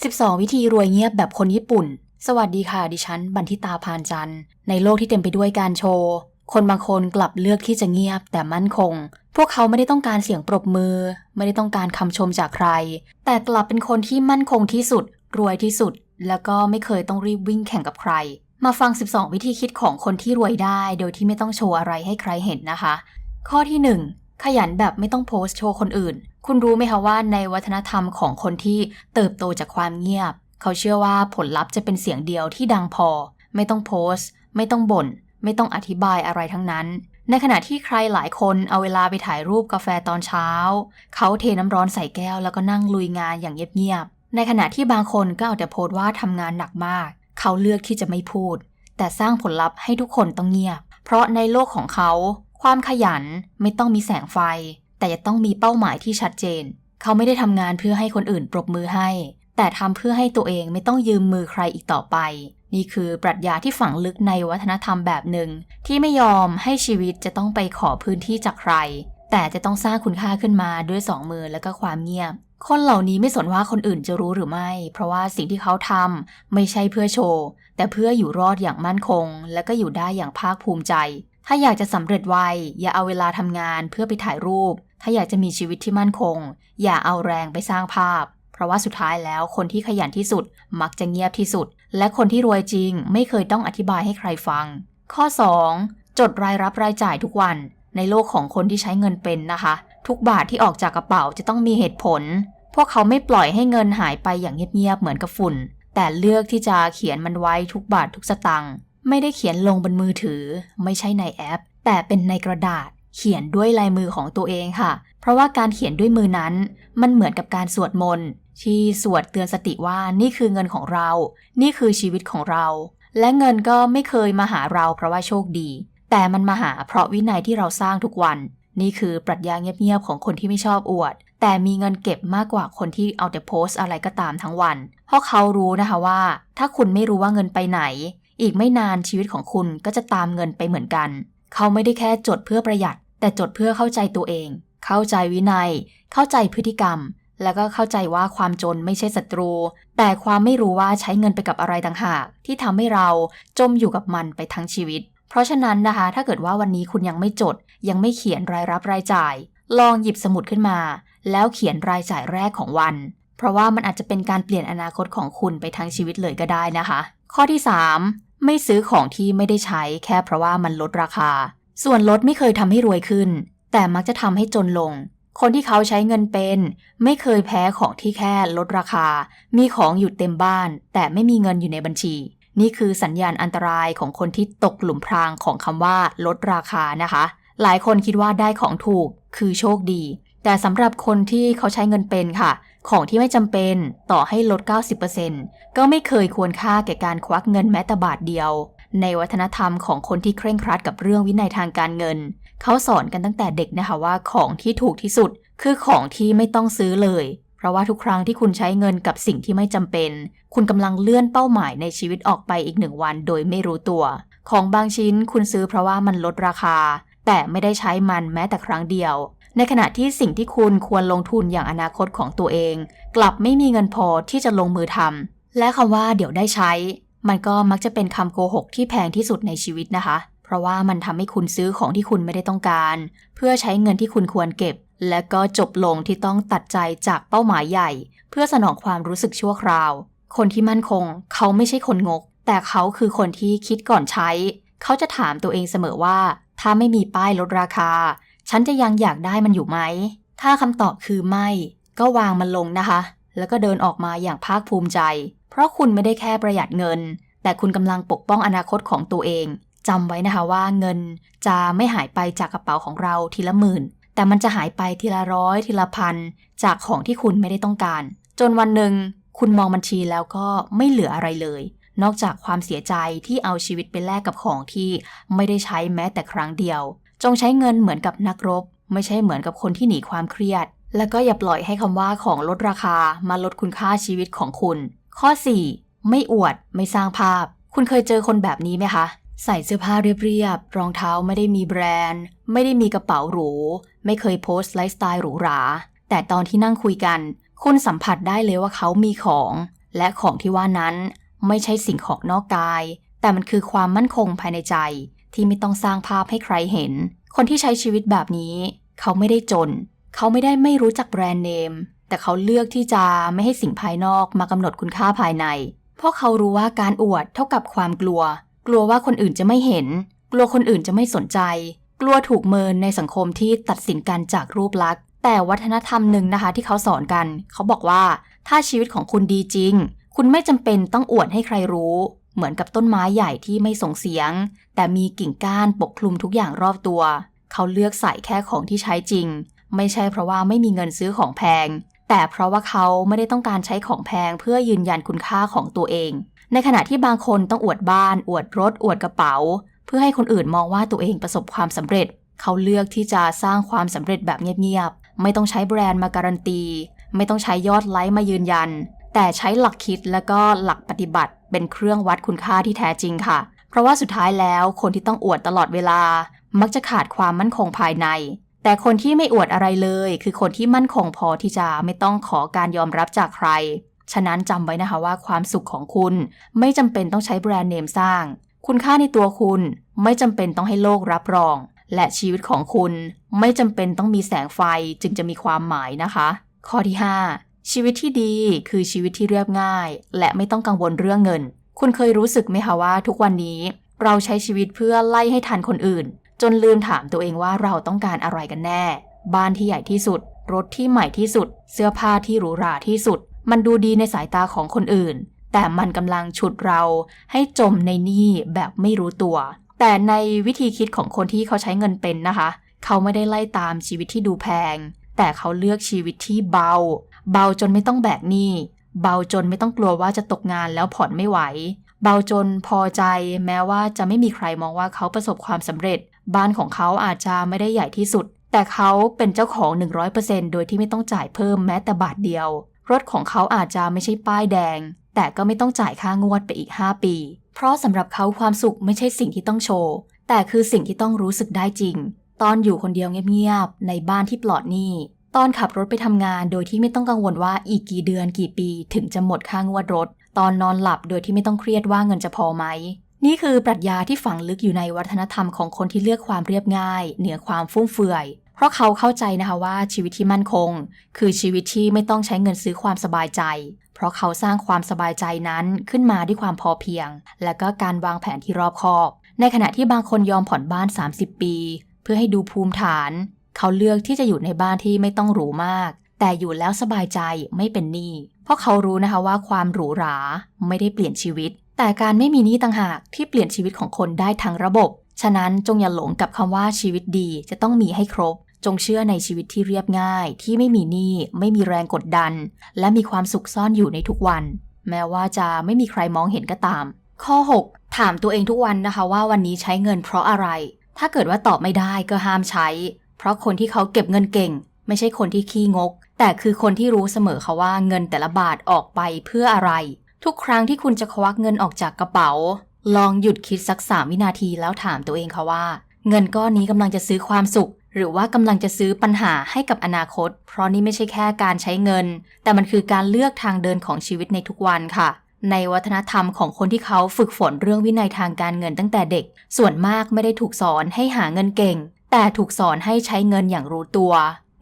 12 วิธีรวยเงียบแบบคนญี่ปุ่น สวัสดีค่ะ ดิฉัน บันทิตาพานจันทร์ ในโลกที่เต็มไปด้วยการโชว์ คนบางคนกลับเลือกที่จะเงียบแต่มั่นคง พวกเขาไม่ได้ต้องการเสียงปรบมือ ไม่ได้ต้องการคำชมจากใคร แต่กลับเป็นคนที่มั่นคงที่สุด รวยที่สุด แล้วก็ไม่เคยต้องรีบวิ่งแข่งกับใคร มาฟัง 12 วิธีคิดของคนที่รวยได้ โดยที่ไม่ต้องโชว์อะไรให้ใครเห็นนะคะ ข้อที่ 1 ขยันแบบไม่ต้องโพสต์โชว์คนอื่น คุณรู้ไหมคะว่าในวัฒนธรรมของคนที่เติบโตจากความเงียบ เขาเชื่อว่าผลลัพธ์จะเป็นเสียงเดียวที่ดังพอ ไม่ต้องโพสต์ ไม่ต้องบ่น ไม่ต้องอธิบายอะไรทั้งนั้น ในขณะที่ใครหลายคนเอาเวลาไปถ่ายรูปกาแฟตอนเช้า เขาเทน้ำร้อนใส่แก้วแล้วก็นั่งลุยงานอย่างเงียบๆในขณะที่บางคนก็เอาแต่โพสต์ว่าทำงานหนักมาก เขาเลือกที่จะไม่พูด แต่สร้างผลลัพธ์ให้ทุกคนต้องเงียบ เพราะในโลกของเขา ความขยันไม่ต้องมีแสงไฟ แต่จะต้องมีเป้าหมายที่ชัดเจน เขาไม่ได้ทำงานเพื่อให้คนอื่นปรบมือให้ แต่ทำเพื่อให้ตัวเองไม่ต้องยืมมือใครอีกต่อไป นี่คือปรัชญาที่ฝังลึกในวัฒนธรรมแบบหนึ่ง ที่ไม่ยอมให้ชีวิตจะต้องไปขอพื้นที่จากใคร แต่จะต้องสร้างคุณค่าขึ้นมาด้วยสองมือและก็ความเงียบคนเหล่านี้ไม่สนว่าคนอื่นจะรู้หรือไม่ เพราะว่าสิ่งที่เขาทำไม่ใช่เพื่อโชว์ แต่เพื่ออยู่รอดอย่างมั่นคง และก็อยู่ได้อย่างภาคภูมิใจ ถ้าอยากจะสำเร็จไว อย่าเอาเวลาทำงานเพื่อไปถ่ายรูป ถ้าอยากจะมีชีวิตที่มั่นคง อย่าเอาแรงไปสร้างภาพ เพราะว่าสุดท้ายแล้วคนที่ขยันที่สุด มักจะเงียบที่สุด และคนที่รวยจริง ไม่เคยต้องอธิบายให้ใครฟัง ข้อ 2. จดรายรับรายจ่ายทุกวัน ในโลกของคนที่ใช้เงินเป็นนะคะ ทุกบาทที่ออกจากกระเป๋าจะต้องมีเหตุผล พวกเขาไม่ปล่อยให้เงินหายไปอย่างเงียบๆเหมือนกับฝุ่น แต่เลือกที่จะเขียนมันไว้ทุกบาททุกสตังค์ ไม่ได้เขียนลงบนมือถือ ไม่ใช่ในแอป แต่เป็นในกระดาษ เขียนด้วยลายมือของตัวเองค่ะ เพราะว่าการเขียนด้วยมือนั้น มันเหมือนกับการสวดมนต์ที่สวดเตือนสติว่านี่คือเงินของเรา นี่คือชีวิตของเรา และเงินก็ไม่เคยมาหาเราเพราะว่าโชคดี แต่มันมาหาเพราะวินัยที่เราสร้างทุกวัน นี่คือปรัชญาเงียบๆของคนที่ไม่ชอบอวด แต่มีเงินเก็บมากกว่าคนที่เอาแต่โพสต์อะไรก็ตามทั้งวัน เพราะเขารู้นะคะว่า ถ้าคุณไม่รู้ว่าเงินไปไหน อีกไม่นานชีวิตของคุณก็จะตามเงินไปเหมือนกัน เขาไม่ได้แค่จดเพื่อประหยัด แต่จดเพื่อเข้าใจตัวเอง เข้าใจวินัย เข้าใจพฤติกรรม แล้วก็เข้าใจว่าความจนไม่ใช่ศัตรู แต่ความไม่รู้ว่าใช้เงินไปกับอะไรต่างหาก ที่ทำให้เราจมอยู่กับมันไปทั้งชีวิต เพราะฉะนั้นนะคะ ถ้าเกิดว่าวันนี้คุณยังไม่จด ยังไม่เขียนรายรับรายจ่าย ลองหยิบสมุดขึ้นมา แล้วเขียนรายจ่ายแรกของวัน เพราะว่ามันอาจจะเป็นการเปลี่ยนอนาคตของคุณไปทั้งชีวิตเลยก็ได้นะคะ ข้อที่ 3 ไม่ซื้อของที่ไม่ได้ใช้แค่เพราะว่ามันลดราคา ส่วนลดไม่เคยทำให้รวยขึ้น แต่มักจะทำให้จนลง คนที่เขาใช้เงินเป็น ไม่เคยแพ้ของที่แค่ลดราคา มีของอยู่เต็มบ้าน แต่ไม่มีเงินอยู่ในบัญชี นี่คือสัญญาณอันตรายของคนที่ตกหลุมพรางของคำว่าลดราคานะคะ หลายคนคิดว่าได้ของถูกคือโชคดี แต่สำหรับคนที่เขาใช้เงินเป็นค่ะ ของที่ไม่จำเป็นต่อให้ลด 90%ก็ไม่เคยควรค่าแก่การควักเงินแม้แต่บาทเดียว ในวัฒนธรรมของคนที่เคร่งครัดกับเรื่องวินัยทางการเงิน เขาสอนกันตั้งแต่เด็กนะคะว่าของที่ถูกที่สุด คือของที่ไม่ต้องซื้อเลย เพราะว่าทุกครั้งที่คุณใช้เงินกับสิ่งที่ไม่จำเป็น คุณกำลังเลื่อนเป้าหมายในชีวิตออกไปอีกหนึ่งวันโดยไม่รู้ตัว ของบางชิ้นคุณซื้อเพราะว่ามันลดราคา แต่ไม่ได้ใช้มันแม้แต่ครั้งเดียว ในขณะที่สิ่งที่คุณควรลงทุนอย่างอนาคตของตัวเอง กลับไม่มีเงินพอที่จะลงมือทำและคำว่าเดี๋ยวได้ใช้ มันก็มักจะเป็นคำโกหกที่แพงที่สุดในชีวิตนะคะ เพราะว่ามันทำให้คุณซื้อของที่คุณไม่ได้ต้องการ เพื่อใช้เงินที่คุณควรเก็บ และก็จบลงที่ต้องตัดใจจากเป้าหมายใหญ่ เพื่อสนองความรู้สึกชั่วคราว คนที่มั่นคง เขาไม่ใช่คนงก แต่เขาคือคนที่คิดก่อนใช้ เขาจะถามตัวเองเสมอว่า ถ้าไม่มีป้ายลดราคา ฉันจะยังอยากได้มันอยู่ไหม ถ้าคำตอบคือไม่ ก็วางมันลงนะคะ แล้วก็เดินออกมาอย่างภาคภูมิใจ เพราะคุณไม่ได้แค่ประหยัดเงิน แต่คุณกำลังปกป้องอนาคตของตัวเองจำไว้นะคะว่าเงินจะไม่หายไปจากกระเป๋าของเราทีละหมื่น แต่มันจะหายไปทีละร้อยทีละพัน จากของที่คุณไม่ได้ต้องการ จนวันหนึ่งคุณมองบัญชีแล้วก็ไม่เหลืออะไรเลย นอกจากความเสียใจที่เอาชีวิตไปแลกกับของที่ไม่ได้ใช้แม้แต่ครั้งเดียว จงใช้เงินเหมือนกับนักรบ ไม่ใช่เหมือนกับคนที่หนีความเครียด แล้วก็อย่าปล่อยให้คำว่าของลดราคามาลดคุณค่าชีวิตของคุณ ข้อ 4. ไม่อวด ไม่สร้างภาพ คุณเคยเจอคนแบบนี้ไหมคะ ใส่เสื้อผ้าเรียบๆรองเท้าไม่ได้มีแบรนด์ ไม่ได้มีกระเป๋าหรู ไม่เคยโพสต์ไลฟ์สไตล์หรูหรา แต่ตอนที่นั่งคุยกัน คุณสัมผัสได้เลยว่าเขามีของ และของที่ว่านั้น ไม่ใช่สิ่งของนอกกาย แต่มันคือความมั่นคงภายในใจ ที่ไม่ต้องสร้างภาพให้ใครเห็น คนที่ใช้ชีวิตแบบนี้ เขาไม่ได้จน เขาไม่ได้ไม่รู้จักแบรนด์เนม แต่เขาเลือกที่จะไม่ให้สิ่งภายนอกมากำหนดคุณค่าภายใน เพราะเขารู้ว่าการอวดเท่ากับความกลัว กลัวว่าคนอื่นจะไม่เห็น กลัวคนอื่นจะไม่สนใจ กลัวถูกเมินในสังคมที่ตัดสินกันจากรูปลักษณ์ แต่วัฒนธรรมหนึ่งนะคะที่เขาสอนกัน เขาบอกว่าถ้าชีวิตของคุณดีจริง คุณไม่จำเป็นต้องอวดให้ใครรู้ เหมือนกับต้นไม้ใหญ่ที่ไม่ส่งเสียง แต่มีกิ่งก้านปกคลุมทุกอย่างรอบตัว เขาเลือกใส่แค่ของที่ใช้จริง ไม่ใช่เพราะว่าไม่มีเงินซื้อของแพง แต่เพราะว่าเขาไม่ได้ต้องการใช้ของแพงเพื่อยืนยันคุณค่าของตัวเอง ในขณะที่บางคนต้องอวดบ้าน อวดรถ อวดกระเป๋า เพื่อให้คนอื่นมองว่าตัวเองประสบความสำเร็จ เขาเลือกที่จะสร้างความสำเร็จแบบเงียบๆไม่ต้องใช้แบรนด์มาการันตี ไม่ต้องใช้ยอดไลค์มายืนยัน แต่ใช้หลักคิดและก็หลักปฏิบัติเป็นเครื่องวัดคุณค่าที่แท้จริงค่ะ เพราะว่าสุดท้ายแล้วคนที่ต้องอวดตลอดเวลา มักจะขาดความมั่นคงภายใน แต่คนที่ไม่อวดอะไรเลย คือคนที่มั่นคงพอที่จะไม่ต้องขอการยอมรับจากใคร ฉะนั้นจำไว้นะคะว่าความสุขของคุณ ไม่จำเป็นต้องใช้แบรนด์เนมสร้าง คุณค่าในตัวคุณไม่จำเป็นต้องให้โลกรับรอง และชีวิตของคุณไม่จำเป็นต้องมีแสงไฟจึงจะมีความหมายนะคะ ข้อที่ 5 ชีวิตที่ดีคือชีวิตที่เรียบง่าย และไม่ต้องกังวลเรื่องเงิน คุณเคยรู้สึกไหมคะว่าทุกวันนี้เราใช้ชีวิตเพื่อไล่ให้ทันคนอื่น จนลืมถามตัวเองว่าเราต้องการอะไรกันแน่ บ้านที่ใหญ่ที่สุด รถที่ใหม่ที่สุด เสื้อผ้าที่หรูหราที่สุด มันดูดีในสายตาของคนอื่น แต่มันกำลังฉุดเราให้จมในหนี้แบบไม่รู้ตัว แต่ในวิธีคิดของคนที่เขาใช้เงินเป็นนะคะ เขาไม่ได้ไล่ตามชีวิตที่ดูแพง แต่เขาเลือกชีวิตที่เบา เบาจนไม่ต้องแบกหนี้ เบาจนไม่ต้องกลัวว่าจะตกงานแล้วผ่อนไม่ไหว เบาจนพอใจ แม้ว่าจะไม่มีใครมองว่าเขาประสบความสำเร็จ บ้านของเขาอาจจะไม่ได้ใหญ่ที่สุด แต่เขาเป็นเจ้าของ 100%โดยที่ไม่ต้องจ่ายเพิ่มแม้แต่บาทเดียว รถของเขาอาจจะไม่ใช่ป้ายแดง แต่ก็ไม่ต้องจ่ายค่างวดไปอีก 5 ปี เพราะสำหรับเขาความสุขไม่ใช่สิ่งที่ต้องโชว์ แต่คือสิ่งที่ต้องรู้สึกได้จริง ตอนอยู่คนเดียวเงียบๆในบ้านที่ปลอดหนี้ ตอนขับรถไปทำงานโดยที่ไม่ต้องกังวลว่าอีกกี่เดือนกี่ปีถึงจะหมดค่างวดรถ ตอนนอนหลับโดยที่ไม่ต้องเครียดว่าเงินจะพอไหม นี่คือปรัชญาที่ฝังลึกอยู่ในวัฒนธรรมของคนที่เลือกความเรียบง่าย เหนือความฟุ่มเฟือย เพราะเขาเข้าใจนะคะว่าชีวิตที่มั่นคง คือชีวิตที่ไม่ต้องใช้เงินซื้อความสบายใจ เพราะเขาสร้างความสบายใจนั้นขึ้นมาด้วยความพอเพียง และก็การวางแผนที่รอบคอบ ในขณะที่บางคนยอมผ่อนบ้าน 30 ปี เพื่อให้ดูภูมิฐาน เขาเลือกที่จะอยู่ในบ้านที่ไม่ต้องหรูมาก แต่อยู่แล้วสบายใจไม่เป็นหนี้เพราะเขารู้นะคะว่าความหรูหราไม่ได้เปลี่ยนชีวิต แต่การไม่มีหนี้ต่างหากที่เปลี่ยนชีวิตของคนได้ทั้งระบบ ฉะนั้นจงอย่าหลงกับคำว่าชีวิตดีจะต้องมีให้ครบ จงเชื่อในชีวิตที่เรียบง่าย ที่ไม่มีหนี้ไม่มีแรงกดดัน และมีความสุขซ่อนอยู่ในทุกวัน แม้ว่าจะไม่มีใครมองเห็นก็ตาม ข้อ 6 ถามตัวเองทุกวันนะคะว่าวันนี้ใช้เงินเพราะอะไร ถ้าเกิดว่าตอบไม่ได้ก็ห้ามใช้ เพราะคนที่เขาเก็บเงินเก่ง ไม่ใช่คนที่ขี้งก แต่คือคนที่รู้เสมอค่ะว่าเงินแต่ละบาทออกไปเพื่ออะไร ทุกครั้งที่คุณจะควักเงินออกจากกระเป๋า ลองหยุดคิดสักสามวินาทีแล้วถามตัวเองค่ะว่า เงินก้อนนี้กำลังจะซื้อความสุข หรือว่ากำลังจะซื้อปัญหาให้กับอนาคต เพราะนี่ไม่ใช่แค่การใช้เงิน แต่มันคือการเลือกทางเดินของชีวิตในทุกวันค่ะในวัฒนธรรมของคนที่เขาฝึกฝนเรื่องวินัยทางการเงินตั้งแต่เด็ก ส่วนมากไม่ได้ถูกสอนให้หาเงินเก่ง แต่ถูกสอนให้ใช้เงินอย่างรู้ตัว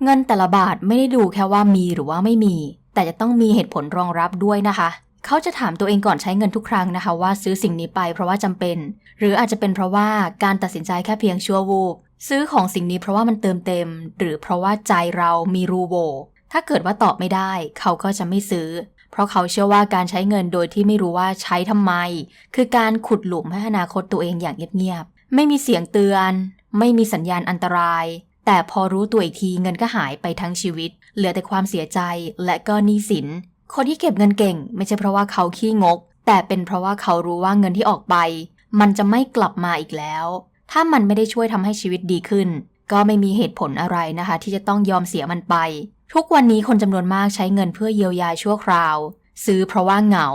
เงินแต่ละบาทไม่ได้ดูแค่ว่ามีหรือว่าไม่มี แต่จะต้องมีเหตุผลรองรับด้วยนะคะ เขาจะถามตัวเองก่อนใช้เงินทุกครั้งนะคะ ว่าซื้อสิ่งนี้ไปเพราะว่าจำเป็น หรืออาจจะเป็นเพราะว่าการตัดสินใจแค่เพียงชั่ววูบซื้อของสิ่งนี้เพราะว่ามันเติมเต็ม หรือเพราะว่าใจเรามีรูโวถ้าเกิดว่าตอบไม่ได้ เขาก็จะไม่ซื้อ เพราะเขาเชื่อว่าการใช้เงินโดยที่ไม่รู้ว่าใช้ทำไม คือการขุดหลุมให้อนาคตตัวเองอย่างเงียบๆไม่มีเสียงเตือน ไม่มีสัญญาณอันตราย แต่พอรู้ตัวอีกทีเงินก็หายไปทั้งชีวิต เหลือแต่ความเสียใจและก็หนี้สิน คนที่เก็บเงินเก่ง ไม่ใช่เพราะว่าเขาขี้งก แต่เป็นเพราะว่าเขารู้ว่าเงินที่ออกไป มันจะไม่กลับมาอีกแล้ว ถ้ามันไม่ได้ช่วยทำให้ชีวิตดีขึ้น ก็ไม่มีเหตุผลอะไรนะคะ ที่จะต้องยอมเสียมันไป ทุกวันนี้คนจำนวนมากใช้เงินเพื่อเยียวยาชั่วคราว ซื้อเพราะว่าเหงา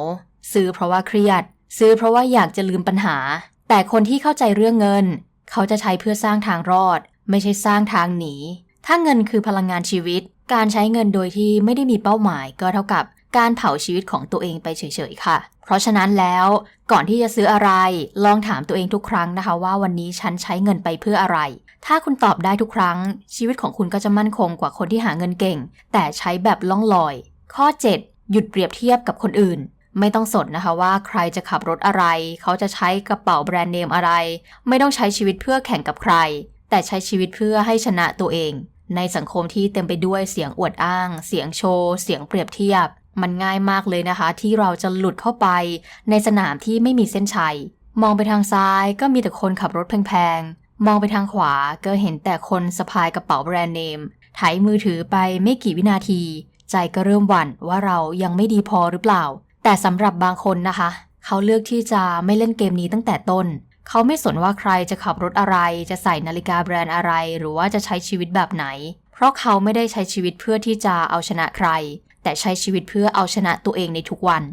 ซื้อเพราะว่าเครียด ซื้อเพราะว่าอยากจะลืมปัญหา แต่คนที่เข้าใจเรื่องเงิน เขาจะใช้เพื่อสร้างทางรอด ไม่ใช่สร้างทางหนี ถ้าเงินคือพลังงานชีวิต การใช้เงินโดยที่ไม่ได้มีเป้าหมาย ก็เท่ากับการเผาชีวิตของตัวเองไปเฉยๆค่ะ เพราะฉะนั้นแล้วก่อนที่จะซื้ออะไร ลองถามตัวเองทุกครั้งนะคะ ว่าวันนี้ฉันใช้เงินไปเพื่ออะไร ถ้าคุณตอบได้ทุกครั้ง ชีวิตของคุณก็จะมั่นคงกว่าคนที่หาเงินเก่ง แต่ใช้แบบล่องลอย ข้อ 7 หยุดเปรียบเทียบกับคนอื่น ไม่ต้องสนนะคะว่าใครจะขับรถอะไร เขาจะใช้กระเป๋าแบรนด์เนมอะไร ไม่ต้องใช้ชีวิตเพื่อแข่งกับใคร แต่ใช้ชีวิตเพื่อให้ชนะตัวเอง ในสังคมที่เต็มไปด้วยเสียงอวดอ้าง เสียงโชว์ เสียงเปรียบเทียบ มันง่ายมากเลยนะคะ ที่เราจะหลุดเข้าไป ในสนามที่ไม่มีเส้นชัย มองไปทางซ้ายก็มีแต่คนขับรถแพงๆ มองไปทางขวาก็เห็นแต่คนสะพายกระเป๋าแบรนด์เนมไถมือถือไปไม่กี่วินาที ใจก็เริ่มหวั่นว่าเรายังไม่ดีพอหรือเปล่า แต่สำหรับบางคนนะคะ เขาเลือกที่จะไม่เล่นเกมนี้ตั้งแต่ต้น เขาไม่สนว่าใครจะขับรถอะไร จะใส่นาฬิกาแบรนด์อะไร หรือว่าจะใช้ชีวิตแบบไหน เพราะเขาไม่ได้ใช้ชีวิตเพื่อที่จะเอาชนะใคร แต่ใช้ชีวิตเพื่อเอาชนะตัวเองในทุกวัน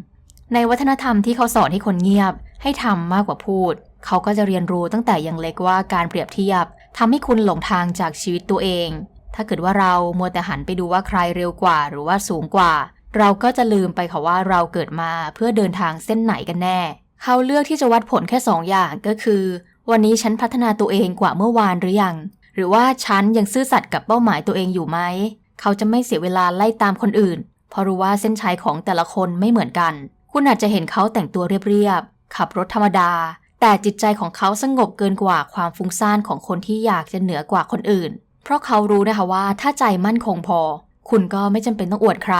ในวัฒนธรรมที่เขาสอนให้คนเงียบ ให้ทำมากกว่าพูด เขาก็จะเรียนรู้ตั้งแต่ยังเล็กว่าการเปรียบเทียบทำให้คุณหลงทางจากชีวิตตัวเองถ้าเกิดว่าเรามัวแต่หันไปดูว่าใครเร็วกว่าหรือว่าสูงกว่า เราก็จะลืมไปค่ะว่าเราเกิดมาเพื่อเดินทางเส้นไหนกันแน่ เขาเลือกที่จะวัดผลแค่2ออย่างก็คือ วันนี้ฉันพัฒนาตัวเองกว่าเมื่อวานหรือยัง หรือว่าฉันยังซื่อสัตย์กับเป้าหมายตัวเองอยู่ไหม เขาจะไม่เสียเวลาไล่ตามคนอื่น เพราะรู้ว่าเส้นชัยของแต่ละคนไม่เหมือนกัน คุณอาจจะเห็นเขาแต่งตัวเรียบๆ ขับรถธรรมดา แต่จิตใจของเขาสงบเกินกว่าความฟุ้งซ่านของคนที่อยากจะเหนือกว่าคนอื่น เพราะเขารู้นะคะว่าถ้าใจมั่นคงพอ คุณก็ไม่จำเป็นต้องอวดใคร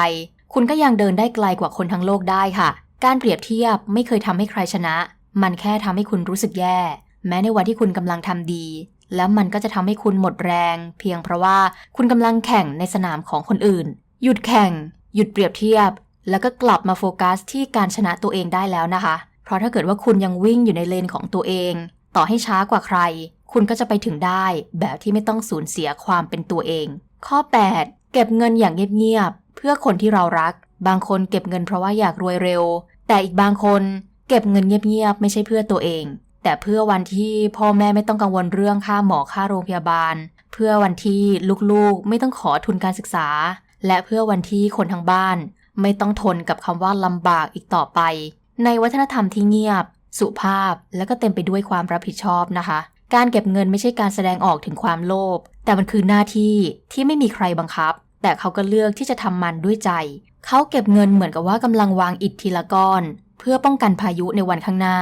คุณก็ยังเดินได้ไกลกว่าคนทั้งโลกได้ค่ะ การเปรียบเทียบไม่เคยทำให้ใครชนะ มันแค่ทำให้คุณรู้สึกแย่ แม้ในวันที่คุณกำลังทำดี แล้วมันก็จะทำให้คุณหมดแรง เพียงเพราะว่าคุณกำลังแข่งในสนามของคนอื่น หยุดแข่ง หยุดเปรียบเทียบ แล้วก็กลับมาโฟกัสที่การชนะตัวเองได้แล้วนะคะ เพราะถ้าเกิดว่าคุณยังวิ่งอยู่ในเลนของตัวเอง ต่อให้ช้ากว่าใคร คุณก็จะไปถึงได้แบบที่ไม่ต้องสูญเสียความเป็นตัวเอง ข้อ 8 เก็บเงินอย่างเงียบ พื่อคนที่เรารัก บางคนเก็บเงินเพราะว่าอยากรวยเร็ว แต่อีกบางคนเก็บเงินเงียบๆไม่ใช่เพื่อตัวเอง แต่เพื่อวันที่พ่อแม่ไม่ต้องกังวลเรื่องค่าหมอค่าโรงพยาบาล เพื่อวันที่ลูกๆ ไม่ต้องขอทุนการศึกษา และเพื่อวันที่คนทั้งบ้าน ไม่ต้องทนกับคำว่าลำบากอีกต่อไป ในวัฒนธรรมที่เงียบ สุภาพและก็เต็มไปด้วยความรับผิดชอบนะคะการเก็บเงินไม่ใช่การแสดงออกถึงความโลภ แต่มันคือหน้าที่ที่ไม่มีใครบังคับ แต่เขาก็เลือกที่จะทำมันด้วยใจ เขาเก็บเงินเหมือนกับว่ากำลังวางอิฐทีละก้อน เพื่อป้องกันพายุในวันข้างหน้า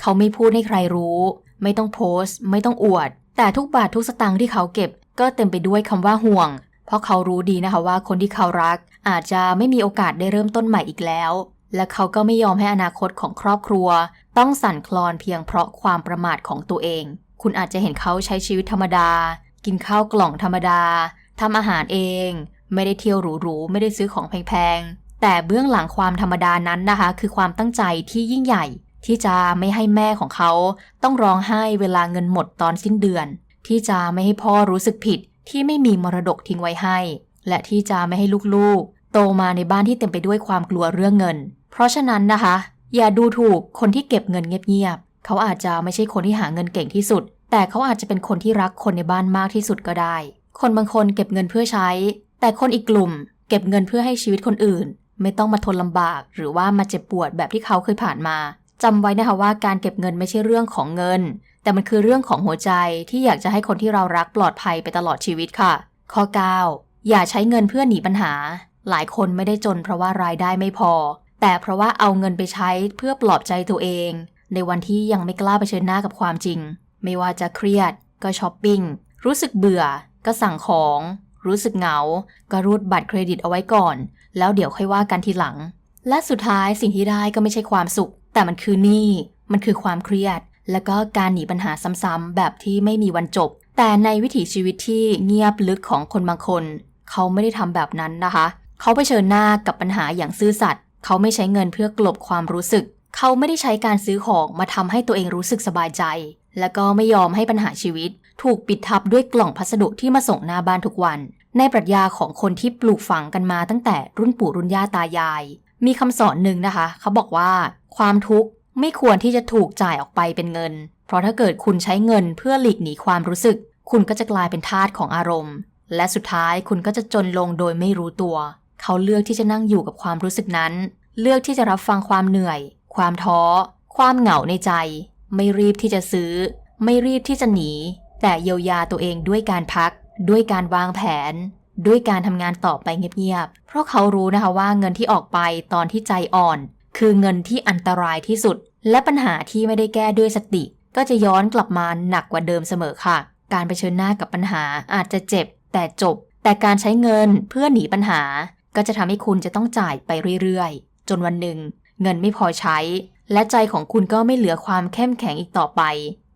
เขาไม่พูดให้ใครรู้ ไม่ต้องโพสต์ ไม่ต้องอวด แต่ทุกบาททุกสตางค์ที่เขาเก็บ ก็เต็มไปด้วยคำว่าห่วง เพราะเขารู้ดีนะคะว่าคนที่เขารัก อาจจะไม่มีโอกาสได้เริ่มต้นใหม่อีกแล้ว และเขาก็ไม่ยอมให้อนาคตของครอบครัว ต้องสั่นคลอนเพียงเพราะความประมาทของตัวเอง คุณอาจจะเห็นเขาใช้ชีวิตธรรมดา กินข้าวกล่องธรรมดาทำอาหารเอง ไม่ได้เที่ยวหรูๆ ไม่ได้ซื้อของแพงๆ แต่เบื้องหลังความธรรมดานั้นนะคะ คือความตั้งใจที่ยิ่งใหญ่ ที่จะไม่ให้แม่ของเขา ต้องร้องไห้เวลาเงินหมดตอนสิ้นเดือน ที่จะไม่ให้พ่อรู้สึกผิด ที่ไม่มีมรดกทิ้งไว้ให้ และที่จะไม่ให้ลูกๆ โตมาในบ้านที่เต็มไปด้วยความกลัวเรื่องเงิน เพราะฉะนั้นนะคะ อย่าดูถูกคนที่เก็บเงินเงียบๆเขาอาจจะไม่ใช่คนที่หาเงินเก่งที่สุด แต่เขาอาจจะเป็นคนที่รักคนในบ้านมากที่สุดก็ได้ คนบางคนเก็บเงินเพื่อใช้ แต่คนอีกกลุ่มเก็บเงินเพื่อให้ชีวิตคนอื่น ไม่ต้องมาทนลำบาก หรือว่ามาเจ็บปวดแบบที่เขาเคยผ่านมาจำไว้นะคะว่าการเก็บเงินไม่ใช่เรื่องของเงิน แต่มันคือเรื่องของหัวใจที่อยากจะให้คนที่เรารักปลอดภัยไปตลอดชีวิตค่ะ ข้อ 9 อย่าใช้เงินเพื่อหนีปัญหา หลายคนไม่ได้จนเพราะว่ารายได้ไม่พอ แต่เพราะว่าเอาเงินไปใช้เพื่อปลอบใจตัวเอง ในวันที่ยังไม่กล้าเผชิญหน้ากับความจริง ไม่ว่าจะเครียดก็ช้อปปิ้งรู้สึกเบื่อก็สั่งของ รู้สึกเหงา ก็รูดบัตรเครดิตเอาไว้ก่อน แล้วเดี๋ยวค่อยว่ากันทีหลัง และสุดท้ายสิ่งที่ได้ก็ไม่ใช่ความสุข แต่มันคือหนี้มันคือความเครียด แล้วก็การหนีปัญหาซ้ำๆแบบที่ไม่มีวันจบ แต่ในวิถีชีวิตที่เงียบลึกของคนบางคน เขาไม่ได้ทำแบบนั้นนะคะ เขาเผชิญหน้ากับปัญหาอย่างซื่อสัตย์เขาไม่ใช้เงินเพื่อกลบความรู้สึก เขาไม่ได้ใช้การซื้อของมาทำให้ตัวเองรู้สึกสบายใจ และก็ไม่ยอมให้ปัญหาชีวิต ถูกปิดทับด้วยกล่องพัสดุที่มาส่งหน้าบ้านทุกวัน ในปรัชญาของคนที่ปลูกฝังกันมาตั้งแต่รุ่นปู่รุ่นย่าตายาย มีคำสอนหนึ่งนะคะ เขาบอกว่า ความทุกข์ไม่ควรที่จะถูกจ่ายออกไปเป็นเงิน เพราะถ้าเกิดคุณใช้เงินเพื่อหลีกหนีความรู้สึก คุณก็จะกลายเป็นทาสของอารมณ์ และสุดท้ายคุณก็จะจนลงโดยไม่รู้ตัว เขาเลือกที่จะนั่งอยู่กับความรู้สึกนั้น เลือกที่จะรับฟังความเหนื่อย ความท้อ ความเหงาในใจ ไม่รีบที่จะซื้อ ไม่รีบที่จะหนี แต่เยียวยาตัวเองด้วยการพัก ด้วยการวางแผน ด้วยการทำงานต่อไปเงียบๆ เพราะเขารู้นะคะว่าเงินที่ออกไปตอนที่ใจอ่อน คือเงินที่อันตรายที่สุด และปัญหาที่ไม่ได้แก้ด้วยสติ ก็จะย้อนกลับมาหนักกว่าเดิมเสมอค่ะ การเผชิญหน้ากับปัญหาอาจจะเจ็บ แต่จบ แต่การใช้เงินเพื่อหนีปัญหา ก็จะทำให้คุณจะต้องจ่ายไปเรื่อยๆ จนวันหนึ่ง เงินไม่พอใช้ และใจของคุณก็ไม่เหลือความเข้มแข็งอีกต่อไป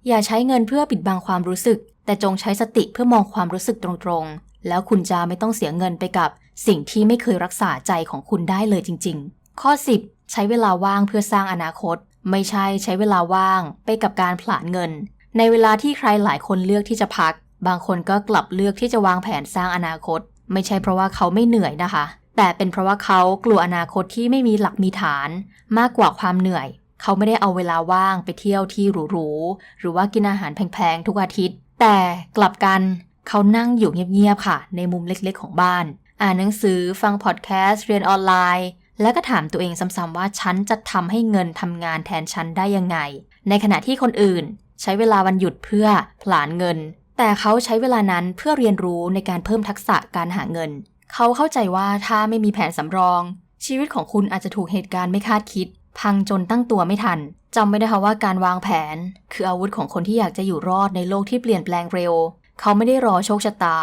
อย่าใช้เงินเพื่อปิดบังความรู้สึก แต่จงใช้สติเพื่อมองความรู้สึกตรงๆ แล้วคุณจะไม่ต้องเสียเงินไปกับสิ่งที่ไม่เคยรักษาใจของคุณได้เลยจริง ๆ ข้อ 10 ใช้เวลาว่างเพื่อสร้างอนาคต ไม่ใช่ใช้เวลาว่างไปกับการผลาญเงิน ในเวลาที่ใครหลายคนเลือกที่จะพัก บางคนก็กลับเลือกที่จะวางแผนสร้างอนาคต ไม่ใช่เพราะว่าเขาไม่เหนื่อยนะคะ แต่เป็นเพราะว่าเขากลัวอนาคตที่ไม่มีหลักมีฐาน มากกว่าความเหนื่อย เขาไม่ได้เอาเวลาว่างไปเที่ยวที่หรูๆหรือว่ากินอาหารแพงๆทุกอาทิตย์ แต่กลับกันเขานั่งอยู่เงียบๆค่ะ ในมุมเล็กๆของบ้าน อ่านหนังสือฟังพอดแคสต์เรียนออนไลน์ แล้วก็ถามตัวเองซ้ำๆว่าฉันจะทำให้เงินทำงานแทนฉันได้ยังไง ในขณะที่คนอื่น ใช้เวลาวันหยุดเพื่อผลาญเงิน แต่เขาใช้เวลานั้นเพื่อเรียนรู้ในการเพิ่มทักษะการหาเงิน เขาเข้าใจว่าถ้าไม่มีแผนสำรอง ชีวิตของคุณอาจจะถูกเหตุการณ์ไม่คาดคิด พังจนตั้งตัวไม่ทัน จำไว้นะคะว่าการวางแผน คืออาวุธของคนที่อยากจะอยู่รอดในโลกที่เปลี่ยนแปลงเร็ว เขาไม่ได้รอโชคชะตา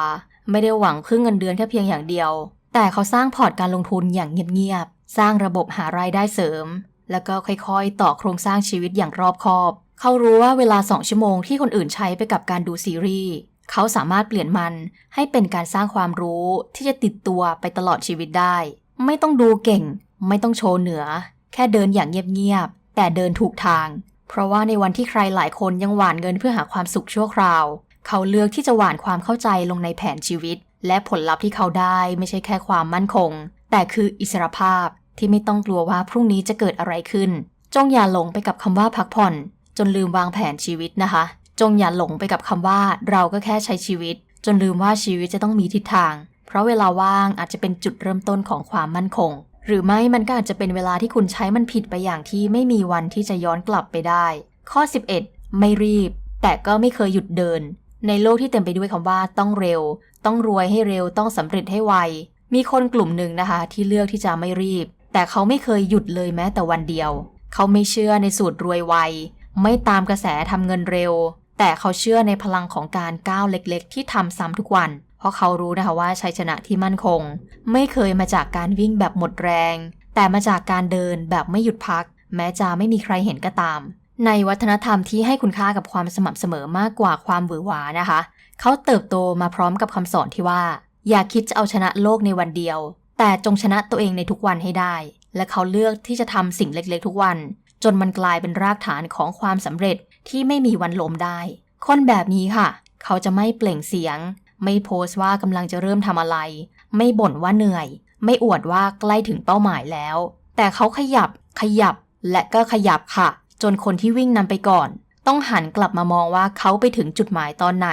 ไม่ได้หวังพึ่งเงินเดือนแค่เพียงอย่างเดียว แต่เขาสร้างพอร์ตการลงทุนอย่างเงียบๆ สร้างระบบหารายได้เสริม แล้วก็ค่อยๆ ต่อโครงสร้างชีวิตอย่างรอบคอบ เขารู้ว่าเวลา2ชั่วโมงที่คนอื่นใช้ไปกับการดูซีรีส์ เขาสามารถเปลี่ยนมันให้เป็นการสร้างความรู้ที่จะติดตัวไปตลอดชีวิตได้ ไม่ต้องดูเก่ง ไม่ต้องโชว์เหนือ แค่เดินอย่างเงียบๆ แต่เดินถูกทาง เพราะว่าในวันที่ใครหลายคนยังหว่านเงินเพื่อหาความสุขชั่วคราว เขาเลือกที่จะหว่านความเข้าใจลงในแผนชีวิต และผลลัพธ์ที่เขาได้ไม่ใช่แค่ความมั่นคง แต่คืออิสรภาพที่ไม่ต้องกลัวว่าพรุ่งนี้จะเกิดอะไรขึ้น จงอย่าหลงไปกับคำว่าพักผ่อน จนลืมวางแผนชีวิตนะคะ จงอย่าหลงไปกับคำว่าเราก็แค่ใช้ชีวิต จนลืมว่าชีวิตจะต้องมีทิศทาง เพราะเวลาว่างอาจจะเป็นจุดเริ่มต้นของความมั่นคง หรือไม่มันก็อาจจะเป็นเวลาที่คุณใช้มันผิดไปอย่างที่ไม่มีวันที่จะย้อนกลับไปได้ ข้อ 11 ไม่รีบ แต่ก็ไม่เคยหยุดเดิน ในโลกที่เต็มไปด้วยคำว่าต้องเร็ว ต้องรวยให้เร็วต้องสำเร็จให้ไว มีคนกลุ่มหนึ่งนะคะ ที่เลือกที่จะไม่รีบ แต่เขาไม่เคยหยุดเลยแม้แต่วันเดียว เขาไม่เชื่อในสูตรรวยไว ไม่ตามกระแสทำเงินเร็ว แต่เขาเชื่อในพลังของการก้าวเล็กๆ ที่ทำซ้ำทุกวัน เพราะเขารู้นะคะว่าชัยชนะที่มั่นคง ไม่เคยมาจากการวิ่งแบบหมดแรง แต่มาจากการเดินแบบไม่หยุดพัก แม้จะไม่มีใครเห็นก็ตาม ในวัฒนธรรมที่ให้คุณค่ากับความสม่ำเสมอมากกว่าความหวือหวานะคะ เขาเติบโตมาพร้อมกับคำสอนที่ว่า อย่าคิดจะเอาชนะโลกในวันเดียว แต่จงชนะตัวเองในทุกวันให้ได้ และเขาเลือกที่จะทำสิ่งเล็กๆ ทุกวัน จนมันกลายเป็นรากฐานของความสำเร็จที่ไม่มีวันล้มได้ คนแบบนี้ค่ะ เขาจะไม่เปล่งเสียง ไม่โพสต์ว่ากำลังจะเริ่มทำอะไร ไม่บ่นว่าเหนื่อย ไม่อวดว่าใกล้ถึงเป้าหมายแล้ว แต่เขาขยับ ขยับ และก็ขยับค่ะ จนคนที่วิ่งนำไปก่อน ต้องหันกลับมามองว่าเขาไปถึงจุดหมายตอนไหน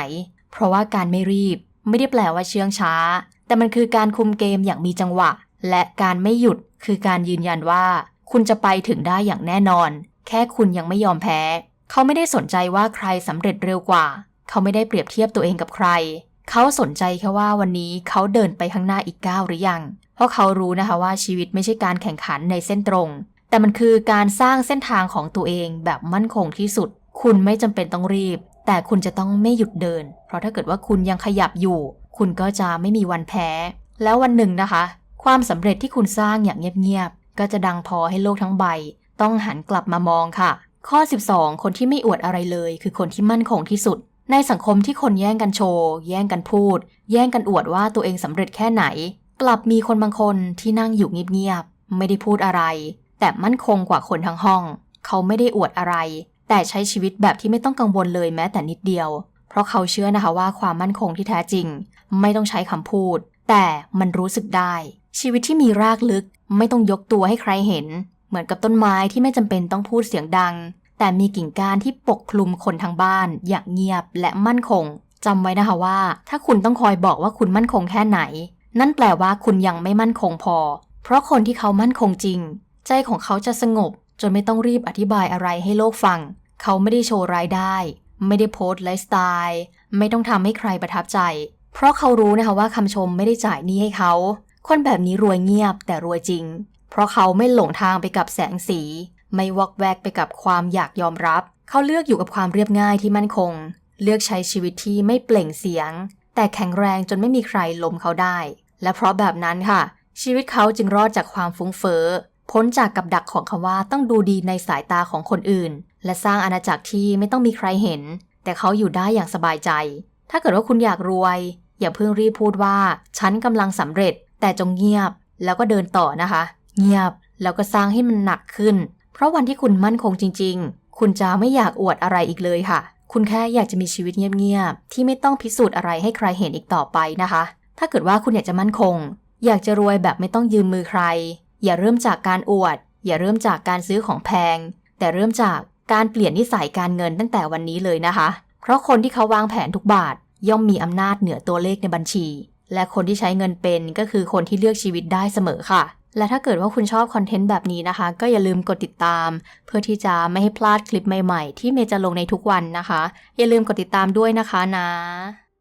เพราะว่าการไม่รีบ ไม่ได้แปลว่าเชื่องช้า แต่มันคือการคุมเกมอย่างมีจังหวะ และการไม่หยุดคือการยืนยันว่า คุณจะไปถึงได้อย่างแน่นอน แค่คุณยังไม่ยอมแพ้ เขาไม่ได้สนใจว่าใครสำเร็จเร็วกว่า เขาไม่ได้เปรียบเทียบตัวเองกับใคร เขาสนใจแค่ว่าวันนี้เขาเดินไปข้างหน้าอีกก้าวหรือยัง เพราะเขารู้นะคะว่าชีวิตไม่ใช่การแข่งขันในเส้นตรง แต่มันคือการสร้างเส้นทางของตัวเองแบบมั่นคงที่สุด คุณไม่จำเป็นต้องรีบ แต่คุณจะต้องไม่หยุดเดิน เพราะถ้าเกิดว่าคุณยังขยับอยู่ คุณก็จะไม่มีวันแพ้ แล้ววันหนึ่งนะคะ ความสำเร็จที่คุณสร้างอย่างเงียบๆก็จะดังพอให้โลกทั้งใบ ต้องหันกลับมามองค่ะ ข้อ 12 คนที่ไม่อวดอะไรเลย คือคนที่มั่นคงที่สุด ในสังคมที่คนแย่งกันโชว์ แย่งกันพูด แย่งกันอวดว่าตัวเองสำเร็จแค่ไหน กลับมีคนบางคนที่นั่งอยู่เงียบๆไม่ได้พูดอะไร แต่มั่นคงกว่าคนทั้งห้อง เขาไม่ได้อวดอะไร แต่ใช้ชีวิตแบบที่ไม่ต้องกังวลเลยแม้แต่นิดเดียว เพราะเขาเชื่อนะคะว่าความมั่นคงที่แท้จริง ไม่ต้องใช้คำพูด แต่มันรู้สึกได้ ชีวิตที่มีรากลึก ไม่ต้องยกตัวให้ใครเห็น เหมือนกับต้นไม้ที่ไม่จำเป็นต้องพูดเสียงดัง แต่มีกิ่งก้านที่ปกคลุมคนทั้งบ้าน อย่างเงียบและมั่นคงจำไว้นะคะว่า ถ้าคุณต้องคอยบอกว่าคุณมั่นคงแค่ไหน นั่นแปลว่าคุณยังไม่มั่นคงพอ เพราะคนที่เขามั่นคงจริง ใจของเขาจะสงบ จนไม่ต้องรีบอธิบายอะไรให้โลกฟัง เขาไม่ได้โชว์รายได้ ไม่ได้โพสต์ไลฟ์สไตล์ไม่ต้องทำให้ใครประทับใจ เพราะเขารู้นะคะว่าคำชมไม่ได้จ่ายหนี้ให้เขา คนแบบนี้รวยเงียบแต่รวยจริง เพราะเขาไม่หลงทางไปกับแสงสี ไม่วอกแวกไปกับความอยากยอมรับ เขาเลือกอยู่กับความเรียบง่ายที่มั่นคง เลือกใช้ชีวิตที่ไม่เปล่งเสียง แต่แข็งแรงจนไม่มีใครล้มเขาได้ และเพราะแบบนั้นค่ะ ชีวิตเขาจึงรอดจากความฟุ้งเฟ้อพ้นจากกับดักของคำว่าต้องดูดีในสายตาของคนอื่น และสร้างอาณาจักรที่ไม่ต้องมีใครเห็น แต่เขาอยู่ได้อย่างสบายใจ ถ้าเกิดว่าคุณอยากรวย อย่าเพิ่งรีบพูดว่า ฉันกำลังสำเร็จ แต่จงเงียบแล้วก็เดินต่อนะคะ เงียบแล้วก็สร้างให้มันหนักขึ้น เพราะวันที่คุณมั่นคงจริง ๆ คุณจะไม่อยากอวดอะไรอีกเลยค่ะ คุณแค่อยากจะมีชีวิตเงียบๆ ที่ไม่ต้องพิสูจน์อะไรให้ใครเห็นอีกต่อไปนะคะ ถ้าเกิดว่าคุณอยากจะมั่นคง อยากจะรวยแบบไม่ต้องยืมมือใคร อย่าเริ่มจากการอวด อย่าเริ่มจากการซื้อของแพง แต่เริ่มจากการเปลี่ยนนิสัยการเงินตั้งแต่วันนี้เลยนะคะ เพราะคนที่เขาวางแผนทุกบาท ย่อมมีอำนาจเหนือตัวเลขในบัญชี และคนที่ใช้เงินเป็นก็คือคนที่เลือกชีวิตได้เสมอค่ะ และถ้าเกิดว่าคุณชอบคอนเทนต์แบบนี้นะคะ ก็อย่าลืมกดติดตาม เพื่อที่จะไม่ให้พลาดคลิปใหม่ๆ ที่เมย์จะลงในทุกวันนะคะ อย่าลืมกดติดตามด้วยนะคะนะ